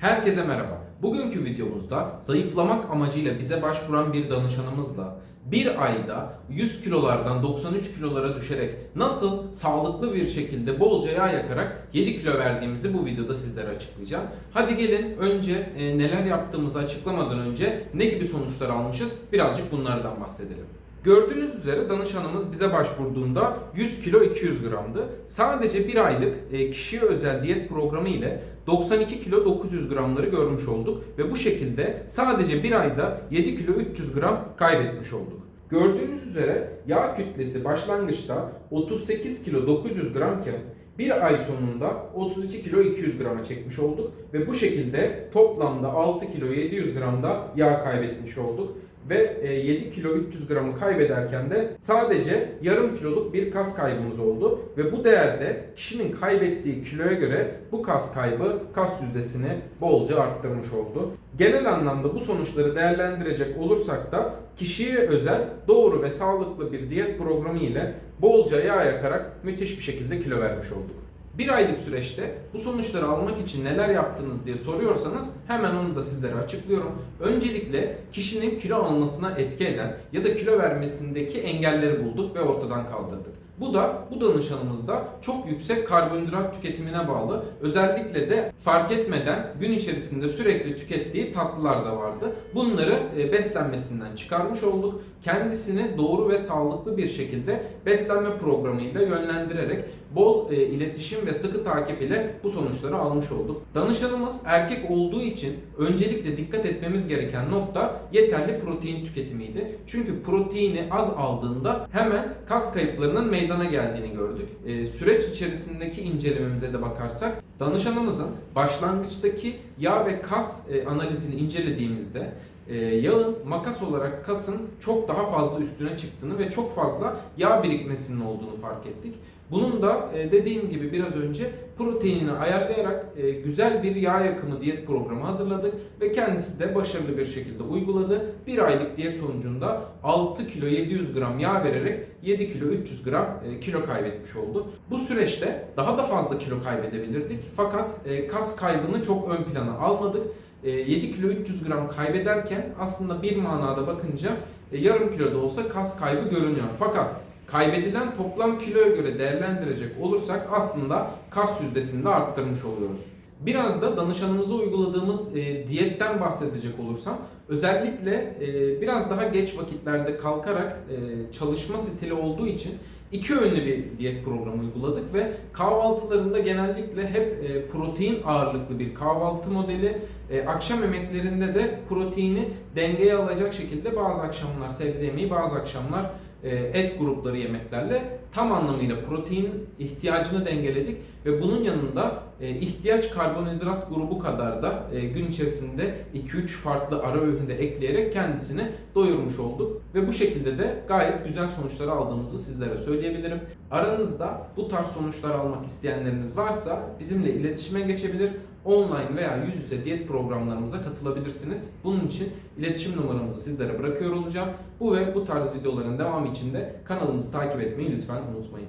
Herkese merhaba. Bugünkü videomuzda zayıflamak amacıyla bize başvuran bir danışanımızla bir ayda 100 kilolardan 93 kilolara düşerek nasıl sağlıklı bir şekilde bolca yağ yakarak 7 kilo verdiğimizi bu videoda sizlere açıklayacağım. Hadi gelin önce e, neler yaptığımızı açıklamadan önce ne gibi sonuçlar almışız birazcık bunlardan bahsedelim. Gördüğünüz üzere danışanımız bize başvurduğunda 100 kilo 200 gramdı. Sadece bir aylık e, kişiye özel diyet programı ile 92 kilo 900 gramları görmüş olduk ve bu şekilde sadece bir ayda 7 kilo 300 gram kaybetmiş olduk. Gördüğünüz üzere yağ kütlesi başlangıçta 38 kilo 900 gramken bir ay sonunda 32 kilo 200 grama çekmiş olduk ve bu şekilde toplamda 6 kilo 700 gramda yağ kaybetmiş olduk ve e, 7 kilo 300 gramı kaybederken de sadece yarım kiloluk bir kas kaybımız oldu ve bu değerde kişinin kaybettiği kiloya göre bu kas kaybı kas yüzdesini bolca arttırmış oldu. Genel anlamda bu sonuçları değerlendirecek olursak da kişiye özel doğru ve sağlıklı bir diyet programı ile bolca yağ yakarak müthiş bir şekilde kilo vermiş olduk. Bir aylık süreçte bu sonuçları almak için neler yaptınız diye soruyorsanız hemen onu da sizlere açıklıyorum. Öncelikle kişinin kilo almasına etki eden ya da kilo vermesindeki engelleri bulduk ve ortadan kaldırdık. Bu da bu danışanımızda çok yüksek karbonhidrat tüketimine bağlı. Özellikle de fark etmeden gün içerisinde sürekli tükettiği tatlılar da vardı. Bunları e, beslenmesinden çıkarmış olduk. Kendisini doğru ve sağlıklı bir şekilde beslenme programıyla yönlendirerek bol e, iletişim ve sıkı takip ile bu sonuçları almış olduk. Danışanımız erkek olduğu için öncelikle dikkat etmemiz gereken nokta yeterli protein tüketimiydi. Çünkü proteini az aldığında hemen kas kayıplarının meydana geldiğini gördük. E, süreç içerisindeki incelememize de bakarsak danışanımızın başlangıçtaki yağ ve kas e, analizini incelediğimizde e, yağın makas olarak kasın çok daha fazla üstüne çıktığını ve çok fazla yağ birikmesinin olduğunu fark ettik. Bunun da e, dediğim gibi biraz önce proteinini ayarlayarak e, güzel bir yağ yakımı diyet programı hazırladık ve kendisi de başarılı bir şekilde uyguladı. Bir aylık diyet sonucunda 6 kilo 700 gram yağ vererek 7 kilo 300 gram e, kilo kaybetmiş oldu. Bu süreçte daha da fazla kilo kaybedebilirdik fakat kas kaybını çok ön plana almadık. E, 7 kilo 300 gram kaybederken aslında bir manada bakınca e, yarım kilo da olsa kas kaybı görünüyor. Fakat kaybedilen toplam kiloya göre değerlendirecek olursak aslında kas yüzdesini de arttırmış oluyoruz. Biraz da danışanımıza uyguladığımız e, diyetten bahsedecek olursam özellikle e, biraz daha geç vakitlerde kalkarak e, çalışma stili olduğu için iki yönlü bir diyet programı uyguladık ve kahvaltılarında genellikle hep e, protein ağırlıklı bir kahvaltı modeli, e, akşam yemeklerinde de proteini dengeye alacak şekilde bazı akşamlar sebze yemeği, bazı akşamlar e, et grupları yemeklerle tam anlamıyla protein ihtiyacını dengeledik ve bunun yanında e, ihtiyaç karbonhidrat grubu kadar da gün içerisinde 2-3 farklı ara öğünde ekleyerek kendisini doyurmuş olduk ve bu şekilde de gayet güzel sonuçlar aldığımızı sizlere söyleyebilirim. Aranızda bu tarz sonuçlar almak isteyenleriniz varsa bizimle iletişime geçebilir. Online veya yüz yüze diyet programlarımıza katılabilirsiniz. Bunun için iletişim numaramızı sizlere bırakıyor olacağım. Bu ve bu tarz videoların devamı için de kanalımızı takip etmeyi lütfen unutmayın.